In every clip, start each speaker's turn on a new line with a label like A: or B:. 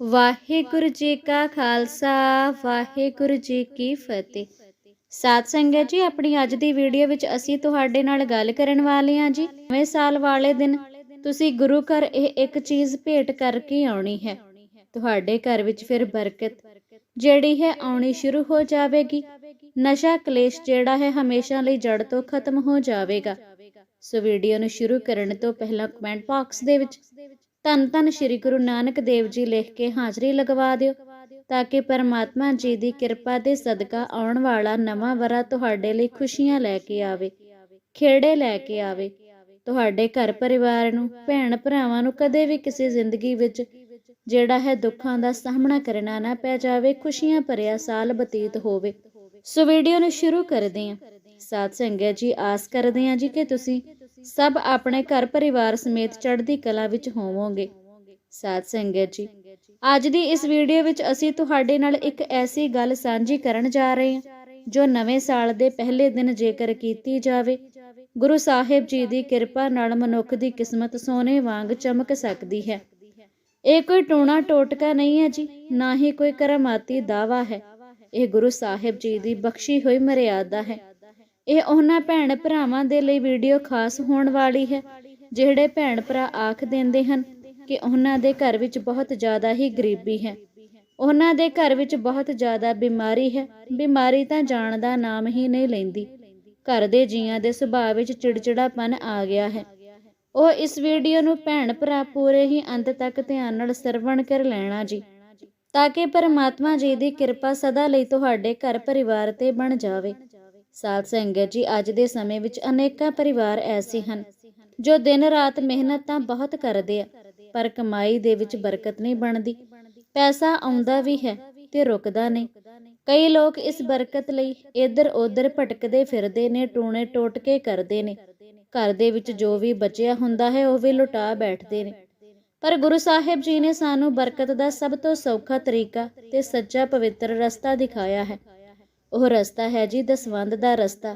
A: ਵਾਹਿਗੁਰੂ ਜੀ ਕਾ ਖਾਲਸਾ, ਵਾਹਿਗੁਰੂ ਜੀ ਕੀ ਫਤਿਹ। ਸਾਧ ਸੰਗਤ ਜੀ, ਆਪਣੀ ਅੱਜ ਦੀ ਵੀਡੀਓ ਵਿੱਚ ਅਸੀਂ ਤੁਹਾਡੇ ਨਾਲ ਗੱਲ ਕਰਨ ਵਾਲੇ ਹਾਂ ਜੀ। ਨਵੇਂ ਸਾਲ ਵਾਲੇ ਦਿਨ, ਤੁਸੀਂ ਗੁਰੂ ਘਰ ਇਹ ਇੱਕ ਚੀਜ਼ ਭੇਟ ਕਰਕੇ ਆਉਣੀ ਹੈ। ਤੁਹਾਡੇ ਘਰ ਵਿੱਚ ਫਿਰ ਬਰਕਤ, ਜਿਹੜੀ ਹੈ ਆਉਣੀ ਸ਼ੁਰੂ ਹੋ ਜਾਵੇਗੀ। ਨਸ਼ਾ ਕਲੇਸ਼ ਜਿਹੜਾ ਹੈ ਹਮੇਸ਼ਾ ਲਈ ਜੜ ਤੋਂ ਖਤਮ ਹੋ ਜਾਵੇਗਾ। ਸੋ ਵੀਡੀਓ ਨੂੰ ਸ਼ੁਰੂ ਕਰਨ ਤੋਂ ਪਹਿਲਾਂ ਕਮੈਂਟ ਬਾਕਸ ਦੇ ਵਿੱਚ ਧੰਨ ਧੰਨ ਸ੍ਰੀ ਗੁਰੂ ਨਾਨਕ ਦੇਵ ਜੀ ਲਿਖ ਕੇ ਹਾਜ਼ਰੀ ਲਗਵਾ ਦਿਓ, ਤਾਂ ਕਿ ਪਰਮਾਤਮਾ ਜੀ ਦੀ ਕਿਰਪਾ ਦੇ ਸਦਕਾ ਆਉਣ ਵਾਲਾ ਨਵਾਂ ਵਰਾ ਤੁਹਾਡੇ ਲਈ ਖੁਸ਼ੀਆਂ ਲੈ ਕੇ ਆਵੇ, ਖੇੜੇ ਲੈ ਕੇ ਆਵੇ। ਤੁਹਾਡੇ ਘਰ ਪਰਿਵਾਰ ਨੂੰ, ਭੈਣ ਭਰਾਵਾਂ ਨੂੰ ਕਦੇ ਵੀ ਕਿਸੇ ਜ਼ਿੰਦਗੀ ਵਿੱਚ ਜਿਹੜਾ ਹੈ ਦੁੱਖਾਂ ਦਾ ਸਾਹਮਣਾ ਕਰਨਾ ਨਾ ਪੈ ਜਾਵੇ, ਖੁਸ਼ੀਆਂ ਭਰਿਆ ਸਾਲ ਬਤੀਤ ਹੋਵੇ। ਸੋ ਵੀਡੀਓ ਨੂੰ ਸ਼ੁਰੂ ਕਰਦੇ ਹਾਂ। ਸਾਧ ਸੰਗਤ ਜੀ, ਆਸ ਕਰਦੇ ਹਾਂ ਜੀ ਕਿ ਤੁਸੀਂ ਸਭ ਆਪਣੇ ਘਰ ਪਰਿਵਾਰ ਸਮੇਤ ਚੜ੍ਹਦੀ ਕਲਾ ਵਿੱਚ ਹੋਵੋਗੇ। ਸਾਧ ਸੰਗਤ ਜੀ, ਅੱਜ ਦੀ ਇਸ ਵੀਡੀਓ ਵਿੱਚ ਅਸੀਂ ਤੁਹਾਡੇ ਨਾਲ ਇੱਕ ਐਸੀ ਗੱਲ ਸਾਂਝੀ ਕਰਨ ਜਾ ਰਹੇ ਹਾਂ, ਜੋ ਨਵੇਂ ਸਾਲ ਦੇ ਪਹਿਲੇ ਦਿਨ ਜੇਕਰ ਕੀਤੀ ਜਾਵੇ, ਗੁਰੂ ਸਾਹਿਬ ਜੀ ਦੀ ਕਿਰਪਾ ਨਾਲ ਮਨੁੱਖ ਦੀ ਕਿਸਮਤ ਸੋਨੇ ਵਾਂਗ ਚਮਕ ਸਕਦੀ ਹੈ। ਇਹ ਕੋਈ ਟੋਣਾ ਟੋਟਕਾ ਨਹੀਂ ਹੈ ਜੀ, ਨਾ ਹੀ ਕੋਈ ਕਰਮਾਤੀ ਦਾਵਾ ਹੈ। ਇਹ ਗੁਰੂ ਸਾਹਿਬ ਜੀ ਦੀ ਬਖਸ਼ੀ ਹੋਈ ਮਰਿਆਦਾ ਹੈ। ਇਹ ਉਹਨਾਂ ਭੈਣ ਭਰਾਵਾਂ ਦੇ ਲਈ ਵੀਡੀਓ ਖਾਸ ਹੋਣ ਵਾਲੀ ਹੈ, ਜਿਹੜੇ ਭੈਣ ਭਰਾ ਆਖ ਦਿੰਦੇ ਹਨ ਕਿ ਉਹਨਾਂ ਦੇ ਘਰ ਵਿੱਚ ਬਹੁਤ ਜ਼ਿਆਦਾ ਹੀ ਗਰੀਬੀ ਹੈ। ਉਹਨਾਂ ਦੇ ਘਰ ਵਿੱਚ ਬਹੁਤ ਜ਼ਿਆਦਾ ਬਿਮਾਰੀ ਹੈ। ਬਿਮਾਰੀ ਤਾਂ ਜਾਣ ਦਾ ਨਾਮ ਹੀ ਨਹੀਂ ਲੈਂਦੀ। ਘਰ ਦੇ ਜੀਆਂ ਦੇ ਸੁਭਾਅ ਵਿੱਚ ਚਿੜਚਿੜਾਪਨ ਆ ਗਿਆ ਹੈ। ਉਹ ਇਸ ਵੀਡੀਓ ਨੂੰ ਭੈਣ ਭਰਾ ਪੂਰੇ ਹੀ ਅੰਤ ਤੱਕ ਧਿਆਨ ਨਾਲ ਸਰਵਣ ਕਰ ਲੈਣਾ ਜੀ, ਤਾਂ ਕਿ ਪਰਮਾਤਮਾ ਜੀ ਦੀ ਕਿਰਪਾ ਸਦਾ ਲਈ ਤੁਹਾਡੇ ਘਰ ਪਰਿਵਾਰ ਤੇ ਬਣ ਜਾਵੇ। ਸਾਧ ਸੰਗਤ ਜੀ, ਅੱਜ ਦੇ ਸਮੇਂ ਵਿੱਚ ਅਨੇਕਾਂ ਪਰਿਵਾਰ ਐਸੇ ਹਨ ਜੋ ਦਿਨ ਰਾਤ ਮਿਹਨਤ ਤਾਂ ਬਹੁਤ ਕਰਦੇ ਆ, ਪਰ ਕਮਾਈ ਦੇ ਵਿੱਚ ਬਰਕਤ ਨਹੀਂ ਬਣਦੀ। ਪੈਸਾ ਆਉਂਦਾ ਵੀ ਹੈ ਤੇ ਰੁਕਦਾ ਨਹੀਂ। ਕਈ ਲੋਕ ਇਸ ਬਰਕਤ ਲਈ ਇੱਧਰ ਉੱਧਰ ਭਟਕਦੇ ਫਿਰਦੇ ਨੇ ਟੂਣੇ ਟੋਟਕੇ ਕਰਦੇ ਨੇ। ਘਰ ਦੇ ਵਿੱਚ ਜੋ ਵੀ ਬਚਿਆ ਹੁੰਦਾ ਹੈ, ਉਹ ਵੀ ਲੁਟਾ ਬੈਠਦੇ ਨੇ। ਪਰ ਗੁਰੂ ਸਾਹਿਬ ਜੀ ਨੇ ਸਾਨੂੰ ਬਰਕਤ ਦਾ ਸਭ ਤੋਂ ਸੌਖਾ ਤਰੀਕਾ ਤੇ ਸੱਚਾ ਪਵਿੱਤਰ ਰਸਤਾ ਦਿਖਾਇਆ ਹੈ। ਉਹ ਰਸਤਾ ਹੈ ਜੀ ਦਸਵੰਦ ਦਾ ਰਸਤਾ।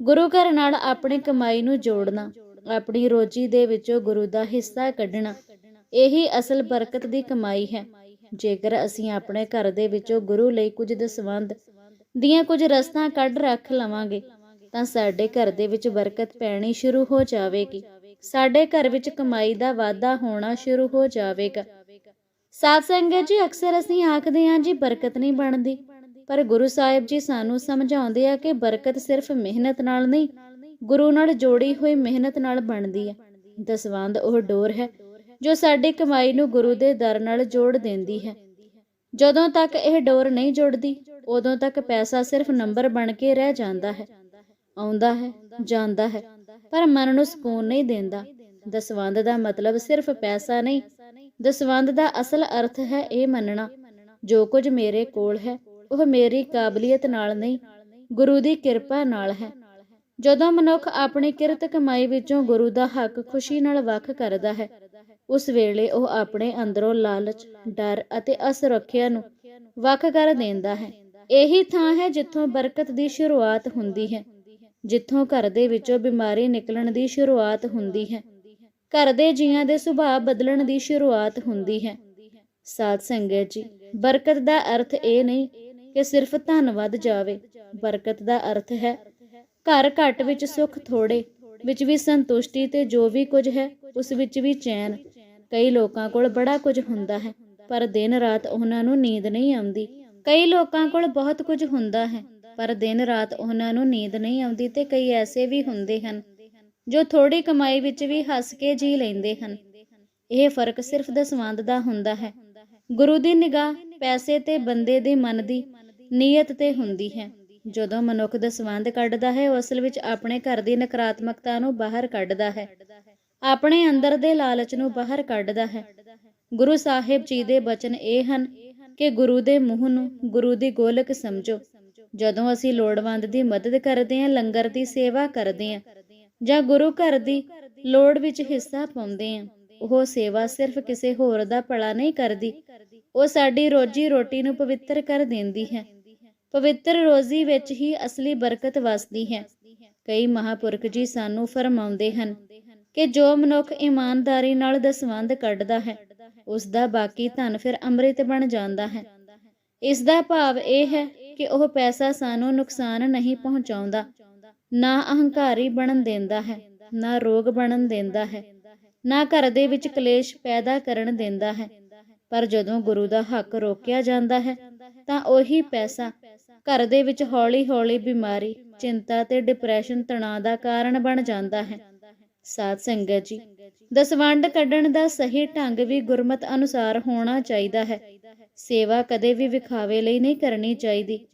A: ਗੁਰੂ ਘਰ ਨਾਲ ਆਪਣੀ ਕਮਾਈ ਨੂੰ ਜੋੜਨਾ, ਆਪਣੀ ਰੋਜੀ ਦੇ ਵਿੱਚੋਂ ਗੁਰੂ ਦਾ ਹਿੱਸਾ ਕੱਢਣਾ, ਇਹੀ ਅਸਲ ਬਰਕਤ ਦੀ ਕਮਾਈ ਹੈ। ਜੇਕਰ ਅਸੀਂ ਆਪਣੇ ਘਰ ਦੇ ਵਿੱਚੋਂ ਗੁਰੂ ਲਈ ਕੁਝ ਦਸਵੰਦ ਦੀਆਂ ਕੁਝ ਰਸਤਾਂ ਕੱਢ ਰੱਖ ਲਵਾਂਗੇ, ਤਾਂ ਸਾਡੇ ਘਰ ਦੇ ਵਿੱਚ ਬਰਕਤ ਪੈਣੀ ਸ਼ੁਰੂ ਹੋ ਜਾਵੇਗੀ। ਸਾਡੇ ਘਰ ਵਿੱਚ ਕਮਾਈ ਦਾ ਵਾਧਾ ਹੋਣਾ ਸ਼ੁਰੂ ਹੋ ਜਾਵੇਗਾ। ਸਾਧ ਸੰਗਤ ਜੀ, ਅਕਸਰ ਅਸੀਂ ਆਖਦੇ ਹਾਂ ਜੀ, ਬਰਕਤ ਨਹੀਂ ਬਣਦੀ। ਪਰ ਗੁਰੂ ਸਾਹਿਬ ਜੀ ਸਾਨੂੰ ਸਮਝਾਉਂਦੇ ਆ ਕਿ ਬਰਕਤ ਸਿਰਫ ਮਿਹਨਤ ਨਾਲ ਨਹੀਂ, ਗੁਰੂ ਨਾਲ ਜੋੜੀ ਹੋਈ ਮਿਹਨਤ ਨਾਲ ਬਣਦੀ ਹੈ ਦਸਵੰਦ ਉਹ ਡੋਰ ਹੈ ਜੋ ਸਾਡੀ ਕਮਾਈ ਨੂੰ ਗੁਰੂ ਦੇ ਦਰ ਨਾਲ ਜੋੜ ਦਿੰਦੀ ਹੈ। ਜਦੋਂ ਤੱਕ ਇਹ ਡੋਰ ਨਹੀਂ ਜੁੜਦੀ, ਉਦੋਂ ਤੱਕ ਪੈਸਾ ਸਿਰਫ ਨੰਬਰ ਬਣ ਕੇ ਰਹਿ ਜਾਂਦਾ ਹੈ। ਆਉਂਦਾ ਹੈ, ਜਾਂਦਾ ਹੈ, ਪਰ ਮਨ ਨੂੰ ਸਕੂਨ ਨਹੀਂ ਦਿੰਦਾ। ਦਸਵੰਦ ਦਾ ਮਤਲਬ ਸਿਰਫ ਪੈਸਾ ਨਹੀਂ। ਦਸਵੰਦ ਦਾ ਅਸਲ ਅਰਥ ਹੈ ਇਹ ਮੰਨਣਾ, ਜੋ ਕੁਝ ਮੇਰੇ ਕੋਲ ਹੈ ਉਹ ਮੇਰੀ ਕਾਬਲੀਅਤ ਨਾਲ ਨਹੀਂ, ਗੁਰੂ ਦੀ ਕਿਰਪਾ ਨਾਲ ਹੈ। ਜਦੋਂ ਮਨੁੱਖ ਆਪਣੀ ਕਿਰਤ ਕਮਾਈ ਵਿੱਚੋਂ ਗੁਰੂ ਦਾ ਹੱਕ ਖੁਸ਼ੀ ਨਾਲ ਵੱਖ ਕਰਦਾ ਹੈ, ਉਸ ਵੇਲੇ ਉਹ ਆਪਣੇ ਅੰਦਰੋਂ ਲਾਲਚ, ਡਰ ਅਤੇ ਅਸੁਰੱਖਿਆ ਨੂੰ ਵੱਖ ਕਰ ਦਿੰਦਾ ਹੈ। ਇਹੀ ਥਾਂ ਹੈ ਜਿੱਥੋਂ ਬਰਕਤ ਦੀ ਸ਼ੁਰੂਆਤ ਹੁੰਦੀ ਹੈ, ਜਿੱਥੋਂ ਘਰ ਦੇ ਵਿੱਚੋਂ ਬਿਮਾਰੀ ਨਿਕਲਣ ਦੀ ਸ਼ੁਰੂਆਤ ਹੁੰਦੀ ਹੈ। ਘਰ ਦੇ ਜੀਆਂ ਦੇ ਸੁਭਾਅ ਬਦਲਣ ਦੀ ਸ਼ੁਰੂਆਤ ਹੁੰਦੀ ਹੈ। ਸਾਧ ਸੰਗਤ ਜੀ, ਬਰਕਤ ਦਾ ਅਰਥ ਇਹ ਨਹੀਂ ਕਿ ਸਿਰਫ ਧਨ ਵੱਧ ਜਾਵੇ। ਬਰਕਤ ਦਾ ਅਰਥ ਹੈ, ਘਰ ਘੱਟ ਵਿੱਚ ਸੁੱਖ ਥੋੜੇ ਵਿੱਚ ਵੀ ਸੰਤੁਸ਼ਟੀ ਤੇ ਜੋ ਵੀ ਕੁਝ ਹੈ, ਉਸ ਵਿੱਚ ਵੀ ਚੈਨ। ਕਈ ਲੋਕਾਂ ਕੋਲ ਬੜਾ ਕੁਝ ਹੁੰਦਾ ਹੈ, ਪਰ ਦਿਨ ਰਾਤ ਉਹਨਾਂ ਨੂੰ ਨੀਂਦ ਨਹੀਂ ਆਉਂਦੀ। ਕਈ ਲੋਕਾਂ ਕੋਲ ਬਹੁਤ ਕੁਝ ਹੁੰਦਾ ਹੈ, ਪਰ ਦਿਨ ਰਾਤ ਉਹਨਾਂ ਨੂੰ ਨੀਂਦ ਨਹੀਂ ਆਉਂਦੀ ਤੇ ਕਈ ਐਸੇ ਵੀ ਹੁੰਦੇ ਹਨ, ਜੋ ਥੋੜੀ ਕਮਾਈ ਵਿੱਚ ਵੀ ਹੱਸ ਕੇ ਜੀ ਲੈਂਦੇ ਹਨ। ਇਹ ਫ਼ਰਕ ਸਿਰਫ ਦਸਵੰਦ ਦਾ ਹੁੰਦਾ ਹੈ। ਗੁਰੂ ਦੀ ਨਿਗਾਹ, ਪੈਸੇ ਤੇ ਬੰਦੇ ਦੇ ਮਨ ਦੀ ਨੀਅਤ ਤੇ ਹੁੰਦੀ ਹੈ। ਜਦੋਂ ਮਨੁੱਖ ਦਾ ਸੰਬੰਧ ਕੱਢਦਾ ਹੈ, ਉਹ ਅਸਲ ਵਿੱਚ ਆਪਣੇ ਘਰ ਦੀ ਨਕਾਰਾਤਮਕਤਾ ਨੂੰ ਬਾਹਰ ਕੱਢਦਾ ਹੈ। ਆਪਣੇ ਅੰਦਰ ਦੇ ਲਾਲਚ ਨੂੰ ਬਾਹਰ ਕੱਢਦਾ ਹੈ। ਗੁਰੂ ਸਾਹਿਬ ਜੀ ਦੇ ਬਚਨ ਇਹ ਹਨ ਕਿ ਗੁਰੂ ਦੇ ਮੂੰਹ ਨੂੰ ਗੁਰੂ ਦੀ ਗੋਲਕ ਸਮਝੋ। ਜਦੋਂ ਅਸੀਂ ਲੋੜਵੰਦ ਦੀ ਮਦਦ ਕਰਦੇ ਹਾਂ, ਲੰਗਰ ਦੀ ਸੇਵਾ ਕਰਦੇ ਹਾਂ ਜਾਂ ਗੁਰੂ ਘਰ ਦੀ ਲੋੜ ਵਿੱਚ ਹਿੱਸਾ ਪਾਉਂਦੇ ਹਾਂ, ਉਹ ਸੇਵਾ ਸਿਰਫ ਕਿਸੇ ਹੋਰ ਦਾ ਭਲਾ ਨਹੀਂ ਕਰਦੀ। ਉਹ ਸਾਡੀ ਰੋਜੀ ਰੋਟੀ ਨੂੰ ਪਵਿੱਤਰ ਕਰ ਦਿੰਦੀ ਹੈ। ਪਵਿੱਤਰ ਰੋਜ਼ੀ ਵਿੱਚ ਹੀ ਅਸਲੀ ਬਰਕਤ ਵਸਦੀ ਹੈ। ਕਈ ਮਹਾਪੁਰਖ ਜੀ ਸਾਨੂੰ ਫਰਮਾਉਂਦੇ ਹਨ ਕਿ ਜੋ ਮਨੁੱਖ ਇਮਾਨਦਾਰੀ ਨਾਲ ਦਸਵੰਦ ਕੱਢਦਾ ਹੈ ਉਸ ਦਾ ਬਾਕੀ ਧਨ ਫਿਰ ਅੰਮ੍ਰਿਤ ਬਣ ਜਾਂਦਾ ਹੈ। ਇਸ ਦਾ ਭਾਵ ਇਹ ਹੈ ਕਿ ਉਹ ਪੈਸਾ ਸਾਨੂੰ ਨੁਕਸਾਨ ਨਹੀਂ ਪਹੁੰਚਾਉਂਦਾ, ਨਾ ਅਹੰਕਾਰੀ ਬਣਨ ਦਿੰਦਾ ਹੈ, ਨਾ ਰੋਗ ਬਣਨ ਦਿੰਦਾ ਹੈ, ਨਾ ਘਰ ਦੇ ਵਿੱਚ ਕਲੇਸ਼ ਪੈਦਾ ਕਰਨ ਦਿੰਦਾ ਹੈ। ਪਰ ਜਦੋਂ ਗੁਰੂ ਦਾ ਹੱਕ ਰੋਕਿਆ ਜਾਂਦਾ ਹੈ, ਤਾਂ ਉਹੀ ਪੈਸਾ ਘਰ ਦੇ ਵਿੱਚ ਹੌਲੀ-ਹੌਲੀ ਬਿਮਾਰੀ, ਚਿੰਤਾ ਤੇ ਡਿਪਰੈਸ਼ਨ ਤਣਾਅ ਦਾ ਕਾਰਨ ਬਣ ਜਾਂਦਾ ਹੈ। ਸਾਧ ਸੰਗਤ ਜੀ, ਦਸਵੰਡ ਕੱਢਣ ਦਾ ਸਹੀ ਢੰਗ ਵੀ ਗੁਰਮਤ ਅਨੁਸਾਰ ਹੋਣਾ ਚਾਹੀਦਾ ਹੈ। ਸੇਵਾ ਕਦੇ ਵੀ ਵਿਖਾਵੇ ਲਈ ਨਹੀਂ ਕਰਨੀ ਚਾਹੀਦੀ।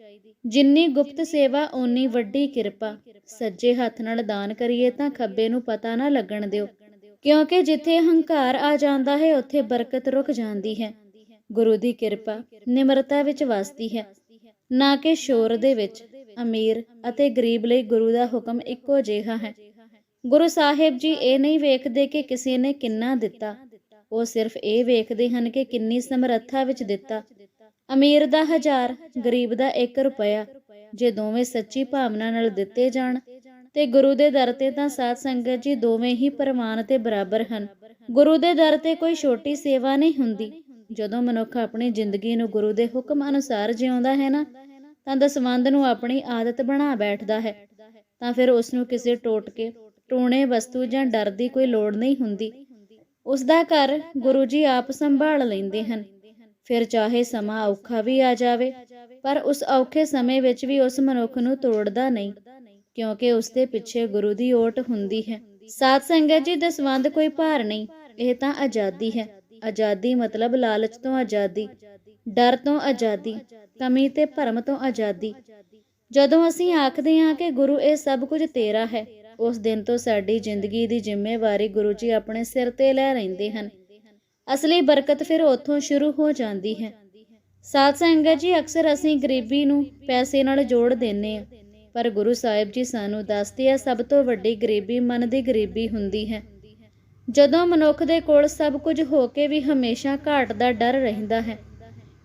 A: ਜਿੰਨੀ ਗੁਪਤ ਸੇਵਾ, ਓਨੀ ਵੱਡੀ ਕਿਰਪਾ। ਸੱਜੇ ਹੱਥ ਨਾਲ ਦਾਨ ਕਰੀਏ ਤਾਂ ਖੱਬੇ ਨੂੰ ਪਤਾ ਨਾ ਲੱਗਣ ਦਿਓ। ਕਿਉਂਕਿ ਜਿੱਥੇ ਹੰਕਾਰ ਆ ਜਾਂਦਾ ਹੈ, ਉੱਥੇ ਬਰਕਤ ਰੁਕ ਜਾਂਦੀ ਹੈ। ਗੁਰੂ ਦੀ ਕਿਰਪਾ ਨਿਮਰਤਾ ਵਿੱਚ ਵਸਦੀ ਹੈ। ਨਾ ਕਿ ਸ਼ੋਰ ਦੇ ਵਿੱਚ। ਅਮੀਰ ਅਤੇ ਗਰੀਬ ਲਈ ਗੁਰੂ ਦਾ ਹੁਕਮ ਇੱਕੋ ਜਿਹਾ ਹੈ। ਗੁਰੂ ਸਾਹਿਬ ਜੀ ਇਹ ਨਹੀਂ ਵੇਖਦੇ ਕਿ ਕਿਸੇ ਨੇ ਕਿੰਨਾ ਦਿੱਤਾ। ਉਹ ਸਿਰਫ ਇਹ ਵੇਖਦੇ ਹਨ ਕਿ ਕਿੰਨੀ ਸਮਰੱਥਾ ਵਿੱਚ ਦਿੱਤਾ। ਅਮੀਰ ਦਾ ਹਜ਼ਾਰ, ਗਰੀਬ ਦਾ 1 ਰੁਪਇਆ। ਜੇ ਦੋਵੇਂ ਸੱਚੀ ਭਾਵਨਾ ਨਾਲ ਦਿੱਤੇ ਜਾਣ, ਤੇ ਗੁਰੂ ਦੇ ਦਰ ਤੇ ਤਾਂ ਸਾਧ ਸੰਗਤ ਜੀ ਦੋਵੇਂ ਹੀ ਪ੍ਰਮਾਣ ਤੇ ਬਰਾਬਰ ਹਨ। ਗੁਰੂ ਦੇ ਦਰ ਤੇ ਕੋਈ ਛੋਟੀ ਸੇਵਾ ਨਹੀਂ ਹੁੰਦੀ। ਜਦੋਂ ਮਨੁੱਖ ਆਪਣੀ ਜ਼ਿੰਦਗੀ ਨੂੰ ਗੁਰੂ ਦੇ ਹੁਕਮ ਅਨੁਸਾਰ ਜਿਉਂਦਾ ਹੈ ਨਾ, ਤਾਂ ਦਸਵੰਦ ਨੂੰ ਆਪਣੀ ਆਦਤ ਬਣਾ ਬੈਠਦਾ ਹੈ। ਤਾਂ ਫਿਰ ਉਸ ਨੂੰ ਕਿਸੇ ਟੋਟਕੇ, ਟੂਣੇ ਵਸਤੂ ਜਾਂ ਡਰ ਦੀ ਕੋਈ ਲੋੜ ਨਹੀਂ ਹੁੰਦੀ। ਉਸ ਦਾ ਘਰ ਗੁਰੂ ਜੀ ਆਪ ਸੰਭਾਲ ਲੈਂਦੇ ਹਨ। ਫਿਰ ਚਾਹੇ ਸਮਾਂ ਔਖਾ ਵੀ ਆ ਜਾਵੇ, ਪਰ ਉਸ ਔਖੇ ਸਮੇਂ ਵਿੱਚ ਵੀ ਉਸ ਮਨੁੱਖ ਨੂੰ ਤੋੜਦਾ ਨਹੀਂ, ਕਿਉਂਕਿ ਉਸ ਦੇ ਪਿੱਛੇ ਗੁਰੂ ਦੀ ਓਟ ਹੁੰਦੀ ਹੈ। ਸਾਧ ਸੰਗਤ ਜੀ ਦਸਵੰਦ ਕੋਈ ਭਾਰ ਨਹੀਂ, ਇਹ ਤਾਂ ਆਜ਼ਾਦੀ ਹੈ। ਆਜ਼ਾਦੀ ਮਤਲਬ ਲਾਲਚ ਤੋਂ ਆਜ਼ਾਦੀ, ਡਰ ਤੋਂ ਆਜ਼ਾਦੀ, ਕਮੀ ਤੇ ਭਰਮ ਤੋਂ ਆਜ਼ਾਦੀ। ਜਦੋਂ ਅਸੀਂ ਆਖਦੇ ਹਾਂ ਕਿ ਗੁਰੂ ਇਹ ਸਭ ਕੁਝ ਤੇਰਾ ਹੈ, ਉਸ ਦਿਨ ਤੋਂ ਸਾਡੀ ਜ਼ਿੰਦਗੀ ਦੀ ਜ਼ਿੰਮੇਵਾਰੀ ਗੁਰੂ ਜੀ ਆਪਣੇ ਸਿਰ ਤੇ ਲੈ ਲੈਂਦੇ ਹਨ। ਅਸਲੀ ਬਰਕਤ ਫਿਰ ਉੱਥੋਂ ਸ਼ੁਰੂ ਹੋ ਜਾਂਦੀ ਹੈ। ਸਾਧ ਸੰਗਤ ਜੀ, ਅਕਸਰ ਅਸੀਂ ਗਰੀਬੀ ਨੂੰ ਪੈਸੇ ਨਾਲ ਜੋੜ ਦਿੰਨੇ ਆ ਪਰ ਗੁਰੂ ਸਾਹਿਬ ਜੀ ਸਾਨੂੰ ਦੱਸਦੇ ਆ ਸਭ ਤੋਂ ਵੱਡੀ ਗਰੀਬੀ ਮਨ ਦੀ ਗਰੀਬੀ ਹੁੰਦੀ ਹੈ। ਜਦੋਂ ਮਨੁੱਖ ਦੇ ਕੋਲ ਸਭ ਕੁਝ ਹੋ ਕੇ ਵੀ ਹਮੇਸ਼ਾ ਘਾਟ ਦਾ ਡਰ ਰਹਿੰਦਾ ਹੈ,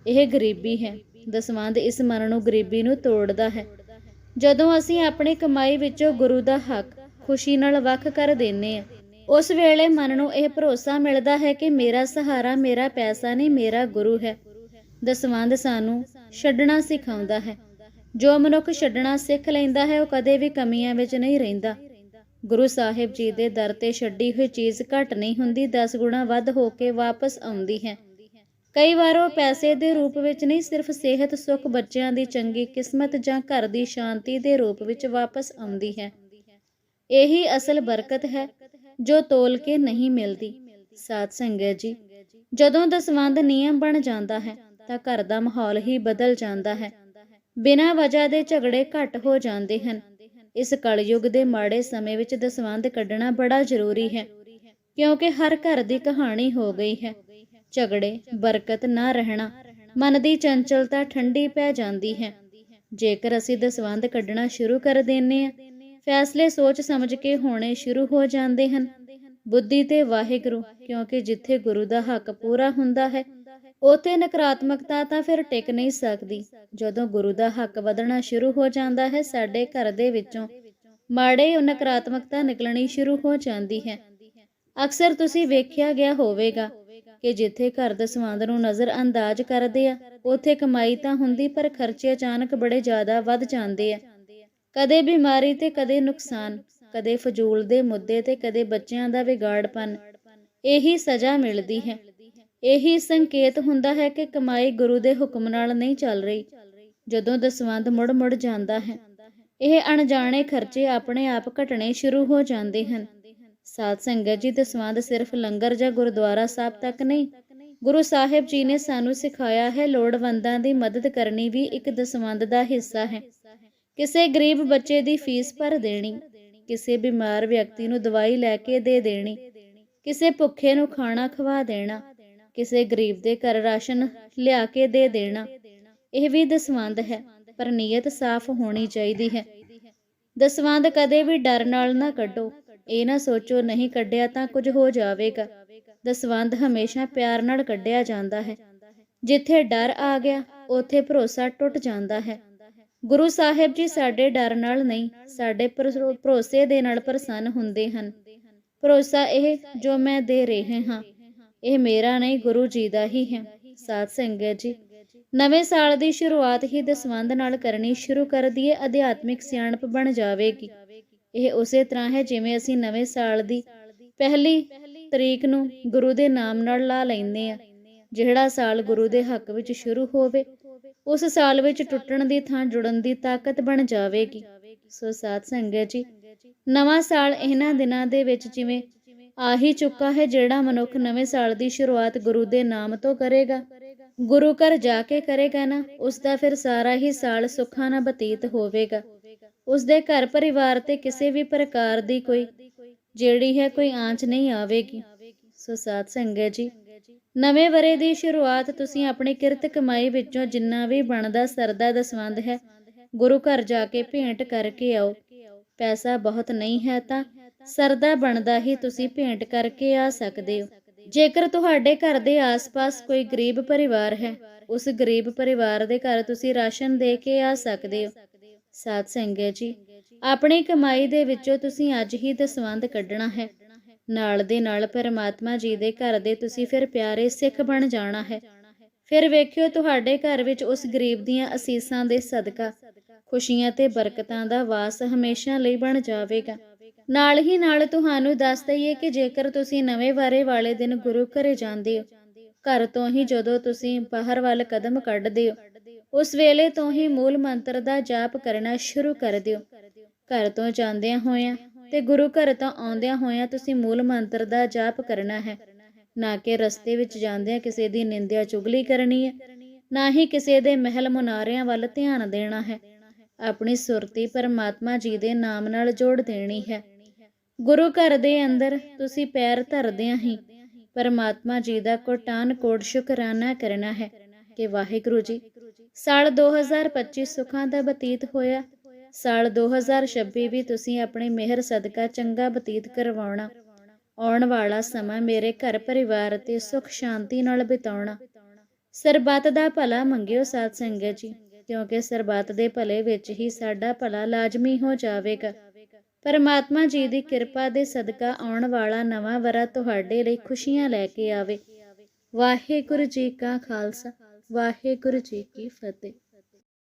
A: ਇਹ ਗਰੀਬੀ ਹੈ। ਦਸਵੰਦ ਇਸ ਮਨ ਨੂੰ ਗਰੀਬੀ ਨੂੰ ਤੋੜਦਾ ਹੈ। ਜਦੋਂ ਅਸੀਂ ਆਪਣੀ ਕਮਾਈ ਵਿੱਚੋਂ ਗੁਰੂ ਦਾ ਹੱਕ, ਖੁਸ਼ੀ ਨਾਲ ਵੱਖ ਕਰ ਦਿੰਨੇ ਆ ਉਸ ਵੇਲੇ ਮਨ ਨੂੰ ਇਹ ਭਰੋਸਾ ਮਿਲਦਾ ਹੈ ਕਿ ਮੇਰਾ ਸਹਾਰਾ, ਮੇਰਾ ਪੈਸਾ ਨਹੀਂ, ਮੇਰਾ ਗੁਰੂ ਹੈ। ਦਸਵੰਦ ਸਾਨੂੰ ਛੱਡਣਾ ਸਿਖਾਉਂਦਾ ਹੈ। ਜੋ ਮਨੁੱਖ ਛੱਡਣਾ ਸਿੱਖ ਲੈਂਦਾ ਹੈ, ਉਹ ਕਦੇ ਵੀ ਕਮੀਆਂ ਵਿੱਚ ਨਹੀਂ ਰਹਿੰਦਾ। ਗੁਰੂ ਸਾਹਿਬ ਜੀ ਦੇ ਦਰ ਤੇ ਛੱਡੀ ਹੋਈ ਚੀਜ਼ ਘੱਟ ਨਹੀਂ ਹੁੰਦੀ 10 ਗੁਣਾ ਵੱਧ ਹੋ ਕੇ ਵਾਪਸ ਆਉਂਦੀ ਹੈ। ਕਈ ਵਾਰ ਉਹ ਪੈਸੇ ਦੇ ਰੂਪ ਵਿੱਚ ਨਹੀਂ, ਸਿਰਫ ਸਿਹਤ, ਸੁੱਖ, ਬੱਚਿਆਂ ਦੀ ਚੰਗੀ ਕਿਸਮਤ ਜਾਂ ਘਰ ਦੀ ਸ਼ਾਂਤੀ ਦੇ ਰੂਪ ਵਿੱਚ ਵਾਪਸ ਆਉਂਦੀ ਹੈ। ਇਹੀ ਅਸਲ ਬਰਕਤ ਹੈ, ਜੋ ਤੋਲ ਕੇ ਨਹੀਂ ਮਿਲਦੀ। ਸਾਧ ਸੰਗਤ ਜੀ, ਜਦੋਂ ਦਸਵੰਦ ਨਿਯਮ ਬਣ ਜਾਂਦਾ ਹੈ, ਤਾਂ ਘਰ ਦਾ ਮਾਹੌਲ ਹੀ ਬਦਲ ਜਾਂਦਾ ਹੈ। ਬਿਨਾਂ ਵਜ੍ਹਾ ਦੇ ਝਗੜੇ ਘੱਟ ਹੋ ਜਾਂਦੇ ਹਨ। ਇਸ ਕਲਯੁਗ ਦੇ ਮਾੜੇ ਸਮੇਂ ਵਿੱਚ ਦਸਵੰਦ ਕੱਢਣਾ ਬੜਾ ਜ਼ਰੂਰੀ ਹੈ, ਕਿਉਂਕਿ ਹਰ ਘਰ ਦੀ ਕਹਾਣੀ ਹੋ ਗਈ ਹੈ, ਝਗੜੇ, ਬਰਕਤ ਨਾ ਰਹਿਣਾ, ਮਨ ਦੀ ਚੰਚਲਤਾ ਠੰਡੀ ਪੈ ਜਾਂਦੀ ਹੈ। ਜੇਕਰ ਅਸੀਂ ਦਸਵੰਦ ਕੱਢਣਾ ਸ਼ੁਰੂ ਕਰ ਦਿੰਨੇ ਆ ਫੈਸਲੇ ਸੋਚ ਸਮਝ ਕੇ ਹੋਣੇ ਸ਼ੁਰੂ ਹੋ ਜਾਂਦੇ ਹਨ। ਬੁੱਧੀ ਤੇ ਵਾਹਿਗੁਰੂ, ਕਿਉਂਕਿ ਜਿੱਥੇ ਗੁਰੂ ਦਾ ਹੱਕ ਪੂਰਾ ਹੁੰਦਾ ਹੈ ਉਥੇ ਨਕਾਰਾਤਮਕਤਾ ਤਾਂ ਫਿਰ ਟਿਕ ਨਹੀਂ ਸਕਦੀ। ਜਦੋਂ ਗੁਰੂ ਦਾ ਹੱਕ ਵਧਣਾ ਸ਼ੁਰੂ ਹੋ ਜਾਂਦਾ ਹੈ, ਸਾਡੇ ਘਰ ਦੇ ਵਿੱਚੋਂ ਮਾੜੇ ਨਕਾਰਾਤਮਕਤਾ ਨਿਕਲਣੀ ਸ਼ੁਰੂ ਹੋ ਜਾਂਦੀ ਹੈ। ਅਕਸਰ ਤੁਸੀਂ ਵੇਖਿਆ ਗਿਆ ਹੋਵੇਗਾ ਕਿ ਜਿੱਥੇ ਘਰ ਦੇ ਦਸਵੰਦ ਨੂੰ ਨਜ਼ਰ ਅੰਦਾਜ਼ ਕਰਦੇ ਆ, ਉਥੇ ਕਮਾਈ ਤਾਂ ਹੁੰਦੀ, ਪਰ ਖਰਚੇ ਅਚਾਨਕ ਬੜੇ ਜ਼ਿਆਦਾ ਵੱਧ ਜਾਂਦੇ ਆ। ਕਦੇ ਬਿਮਾਰੀ ਤੇ ਕਦੇ ਨੁਕਸਾਨ, ਕਦੇ ਫਜ਼ੂਲ ਦੇ ਮੁੱਦੇ ਤੇ ਕਦੇ ਬੱਚਿਆਂ ਦਾ ਵਿਗਾੜਪਨ, ਇਹੀ ਸਜ਼ਾ ਮਿਲਦੀ ਹੈ। ਇਹੀ ਸੰਕੇਤ ਹੁੰਦਾ ਹੈ ਕਿ ਕਮਾਈ ਗੁਰੂ ਦੇ ਹੁਕਮ ਨਾਲ ਨਹੀਂ ਚੱਲ ਰਹੀ, ਜਦੋਂ ਦਸਵੰਦ ਮੁੜ ਮੁੜ ਜਾਂਦਾ ਹੈ। ਇਹ ਅਣਜਾਣੇ ਖਰਚੇ ਆਪਣੇ ਆਪ ਘਟਣੇ ਸ਼ੁਰੂ ਹੋ ਜਾਂਦੇ ਹਨ। ਸਾਧ ਸੰਗਤ ਜੀ ਦਸਵੰਦ ਸਿਰਫ ਲੰਗਰ ਜਾਂ ਗੁਰਦੁਆਰਾ ਸਾਹਿਬ ਤੱਕ ਨਹੀਂ, ਗੁਰੂ ਸਾਹਿਬ ਜੀ ਨੇ ਸਾਨੂੰ ਸਿਖਾਇਆ ਹੈ ਲੋੜਵੰਦਾਂ ਦੀ ਮਦਦ ਕਰਨੀ ਵੀ ਇੱਕ ਦਸਵੰਦ ਦਾ ਹਿੱਸਾ ਹੈ। ਕਿਸੇ ਗਰੀਬ ਬੱਚੇ ਦੀ ਫੀਸ ਭਰ ਦੇਣੀ, ਕਿਸੇ ਬਿਮਾਰ ਵਿਅਕਤੀ ਨੂੰ ਦਵਾਈ ਲੈ ਕੇ ਦੇ ਦੇਣੀ, ਕਿਸੇ ਭੁੱਖੇ ਨੂੰ ਖਾਣਾ ਖਵਾ ਦੇਣਾ ਕਿਸੇ ਗਰੀਬ ਦੇ ਘਰ ਰਾਸ਼ਨ ਲਿਆ ਕੇ ਦੇ ਦੇਣਾ। ਇਹ ਵੀ ਦਸਵੰਦ ਹੈ, ਪਰ ਨੀਅਤ ਸਾਫ਼ ਹੋਣੀ ਚਾਹੀਦੀ ਹੈ। ਦਸਵੰਦ ਕਦੇ ਵੀ ਡਰ ਨਾਲ ਨਾ ਕੱਢੋ। ਇਹ ਨਾ ਸੋਚੋ, ਨਹੀਂ ਕੱਢਿਆ ਤਾਂ ਕੁਝ ਹੋ ਜਾਵੇਗਾ। ਦਸਵੰਦ ਹਮੇਸ਼ਾ ਪਿਆਰ ਨਾਲ ਕੱਢਿਆ ਜਾਂਦਾ ਹੈ। ਜਿੱਥੇ ਡਰ ਆ ਗਿਆ, ਉੱਥੇ ਭਰੋਸਾ ਟੁੱਟ ਜਾਂਦਾ ਹੈ। ਗੁਰੂ ਸਾਹਿਬ ਜੀ ਸਾਡੇ ਡਰ ਨਾਲ ਨਹੀਂ, ਸਾਡੇ ਭਰੋਸੇ ਦੇ ਨਾਲ ਪ੍ਰਸੰਨ ਹੁੰਦੇ ਹਨ। ਭਰੋਸਾ ਇਹ ਜੋ ਮੈਂ ਦੇ ਰਹੇ ਹਾਂ। ਇਹ ਮੇਰਾ ਨਹੀਂ, ਗੁਰੂ ਜੀ ਦਾ ਹੀ ਹੈ। ਸਾਧ ਸੰਗਤ ਜੀ। ਨਵੇਂ ਸਾਲ ਦੀ ਸ਼ੁਰੂਆਤ ਹੀ ਦਸਵੰਧ ਨਾਲ ਕਰਨੀ ਸ਼ੁਰੂ ਕਰ ਦਈਏ, ਅਧਿਆਤਮਿਕ ਸਿਆਣਪ ਬਣ ਜਾਵੇਗੀ। ਇਹ ਉਸੇ ਤਰ੍ਹਾਂ ਹੈ ਜਿਵੇਂ ਅਸੀਂ ਨਵੇਂ ਸਾਲ ਦੀ ਪਹਿਲੀ ਤਰੀਕ ਨੂੰ ਗੁਰੂ ਦੇ ਨਾਮ ਨਾਲ ਲਾ ਲੈਂਦੇ ਆ ਜਿਹੜਾ ਸਾਲ ਗੁਰੂ ਦੇ ਹੱਕ ਵਿੱਚ ਸ਼ੁਰੂ ਹੋਵੇ, ਉਸ ਸਾਲ ਵਿੱਚ ਟੁੱਟਣ ਦੀ ਥਾਂ ਜੁੜਨ ਦੀ ਤਾਕਤ ਬਣ ਜਾਵੇਗੀ। ਸੋ ਸਾਧ ਸੰਗਤ ਜੀ, ਨਵਾਂ ਸਾਲ ਇਹਨਾਂ ਦਿਨਾਂ ਦੇ ਵਿੱਚ ਜਿਵੇਂ ਆ ਹੀ ਚੁੱਕਾ ਹੈ ਜਿਹੜਾ ਮਨੁੱਖ ਨਵੇਂ ਸਾਲ ਦੀ ਸ਼ੁਰੂਆਤ ਗੁਰੂ ਦੇ ਨਾਮ ਤੋਂ ਕਰੇਗਾ। ਗੁਰੂ ਘਰ ਜਾ ਕੇ ਕਰੇਗਾ ਨਾ, ਉਸ ਦਾ ਫਿਰ ਸਾਰਾ ਹੀ ਸਾਲ ਸੁੱਖਾਂ ਨਾਲ ਬਤੀਤ ਹੋਵੇਗਾ। ਉਸ ਦੇ ਘਰ ਪਰਿਵਾਰ ਤੇ ਕਿਸੇ ਵੀ ਪ੍ਰਕਾਰ ਦੀ ਕੋਈ, ਜਿਹੜੀ ਹੈ ਕੋਈ ਆਂਚ ਨਹੀਂ ਆਵੇਗੀ। ਸੋ ਸਾਧ ਸੰਗਤ ਜੀ, ਨਵੇਂ ਵਰੇ ਦੀ ਸ਼ੁਰੂਆਤ ਤੁਸੀਂ ਆਪਣੀ ਕਿਰਤ ਕਮਾਈ ਵਿੱਚੋਂ ਜਿੰਨਾ ਵੀ ਬਣਦਾ ਸਰਦਾ ਦਸਵੰਦ ਹੈ, ਗੁਰੂ ਘਰ ਜਾ ਕੇ ਭੇਂਟ ਕਰਕੇ ਆਓ। ਪੈਸਾ ਬਹੁਤ ਨਹੀਂ ਹੈ ਤਾਂ ਸਰਦਾ ਬਣਦਾ ਹੀ ਤੁਸੀਂ ਭੇਂਟ ਕਰਕੇ ਆ ਸਕਦੇ ਹੋ। ਜੇਕਰ ਤੁਹਾਡੇ ਘਰ ਦੇ ਆਸ-ਪਾਸ ਕੋਈ ਗਰੀਬ ਪਰਿਵਾਰ ਹੈ, ਉਸ ਗਰੀਬ ਪਰਿਵਾਰ ਦੇ ਘਰ ਤੁਸੀਂ ਰਾਸ਼ਨ ਦੇ ਕੇ ਆ ਸਕਦੇ ਹੋ। ਸਾਧ ਸੰਗਤ ਜੀ, ਆਪਣੀ ਕਮਾਈ ਦੇ ਵਿੱਚੋਂ ਤੁਸੀਂ ਅੱਜ ਹੀ ਦਸਵੰਦ ਕੱਢਣਾ ਹੈ। ਨਾਲ ਦੇ ਨਾਲ ਪਰਮਾਤਮਾ ਜੀ ਦੇ ਘਰ ਦੇ ਤੁਸੀਂ ਫਿਰ ਪਿਆਰੇ ਸਿੱਖ ਬਣ ਜਾਣਾ ਹੈ। ਫਿਰ ਵੇਖਿਓ ਤੁਹਾਡੇ ਘਰ ਵਿੱਚ ਉਸ ਗਰੀਬ ਦੀਆਂ ਅਸੀਸਾਂ ਦੇ ਸਦਕਾ, ਖੁਸ਼ੀਆਂ ਤੇ ਬਰਕਤਾਂ ਦਾ ਵਾਸ ਹਮੇਸ਼ਾ ਲਈ ਬਣ ਜਾਵੇਗਾ। ਨਾਲ ਹੀ ਨਾਲ ਤੁਹਾਨੂੰ ਦੱਸ ਦਈਏ ਕਿ ਜੇਕਰ ਤੁਸੀਂ ਨਵੇਂ ਵਾਰੇ ਵਾਲੇ ਦਿਨ ਗੁਰੂ ਘਰੇ ਜਾਂਦੇ ਹੋ, ਘਰ ਤੋਂ ਹੀ ਜਦੋਂ ਤੁਸੀਂ ਬਾਹਰ ਵੱਲ ਕਦਮ ਕੱਢਦੇ ਹੋ, ਉਸ ਵੇਲੇ ਤੋਂ ਹੀ ਮੂਲ ਮੰਤਰ ਦਾ ਜਾਪ ਕਰਨਾ ਸ਼ੁਰੂ ਕਰ ਦਿਓ। ਘਰ ਤੋਂ ਜਾਂਦਿਆਂ ਹੋਇਆਂ ਤੇ ਗੁਰੂ ਘਰ ਤੋਂ ਆਉਂਦਿਆਂ ਹੋਇਆਂ ਤੁਸੀਂ ਮੂਲ ਮੰਤਰ ਦਾ ਜਾਪ ਕਰਨਾ ਹੈ। ਨਾ ਕਿ ਰਸਤੇ ਵਿੱਚ ਜਾਂਦਿਆਂ ਕਿਸੇ ਦੀ ਨਿੰਦਿਆ ਚੁਗਲੀ ਕਰਨੀ ਹੈ, ਨਾ ਹੀ ਕਿਸੇ ਦੇ ਮਹਿਲ ਮੁਨਾਰਿਆਂ ਵੱਲ ਧਿਆਨ ਦੇਣਾ ਹੈ। ਆਪਣੀ ਸੁਰਤੀ ਪਰਮਾਤਮਾ ਜੀ ਦੇ ਨਾਮ ਨਾਲ ਜੋੜ ਦੇਣੀ ਹੈ। ਗੁਰੂ ਘਰ ਦੇ ਅੰਦਰ ਤੁਸੀਂ ਪੈਰ ਧਰਦਿਆਂ ਹੀ ਪਰਮਾਤਮਾ ਜੀ ਦਾ ਕੋਟਾਨ ਕੋਟ ਸ਼ੁਕਰਾਨਾ ਕਰਨਾ ਹੈ ਕਿ ਵਾਹਿਗੁਰੂ ਜੀ, ਸਾਲ 2025 ਸੁੱਖਾਂ ਦਾ ਬਤੀਤ ਹੋਇਆ, ਸਾਲ 2026 ਵੀ ਤੁਸੀਂ ਆਪਣੀ ਮਿਹਰ ਸਦਕਾ ਚੰਗਾ ਬਤੀਤ ਕਰਵਾਉਣਾ, ਆਉਣ ਵਾਲਾ ਸਮਾਂ ਮੇਰੇ ਘਰ ਪਰਿਵਾਰ ਤੇ ਸੁਖ ਸ਼ਾਂਤੀ ਨਾਲ ਬਿਤਾਉਣਾ। ਸਰਬੱਤ ਦਾ ਭਲਾ ਮੰਗਿਓ ਸਾਧ ਸੰਗਤ ਜੀ, ਕਿਉਂਕਿ ਸਰਬੱਤ ਦੇ ਭਲੇ ਵਿੱਚ ਹੀ ਸਾਡਾ ਭਲਾ ਲਾਜ਼ਮੀ ਹੋ ਜਾਵੇਗਾ। ਪਰਮਾਤਮਾ ਜੀ ਦੀ ਕਿਰਪਾ ਦੇ ਸਦਕਾ ਆਉਣ ਵਾਲਾ ਨਵਾਂ ਵਰਾ ਤੁਹਾਡੇ ਲਈ ਖੁਸ਼ੀਆਂ ਲੈ ਕੇ ਆਵੇ। ਵਾਹਿਗੁਰੂ ਜੀ ਕਾ ਖਾਲਸਾ, ਵਾਹਿਗੁਰੂ ਜੀ ਕੀ ਫਤਿਹ।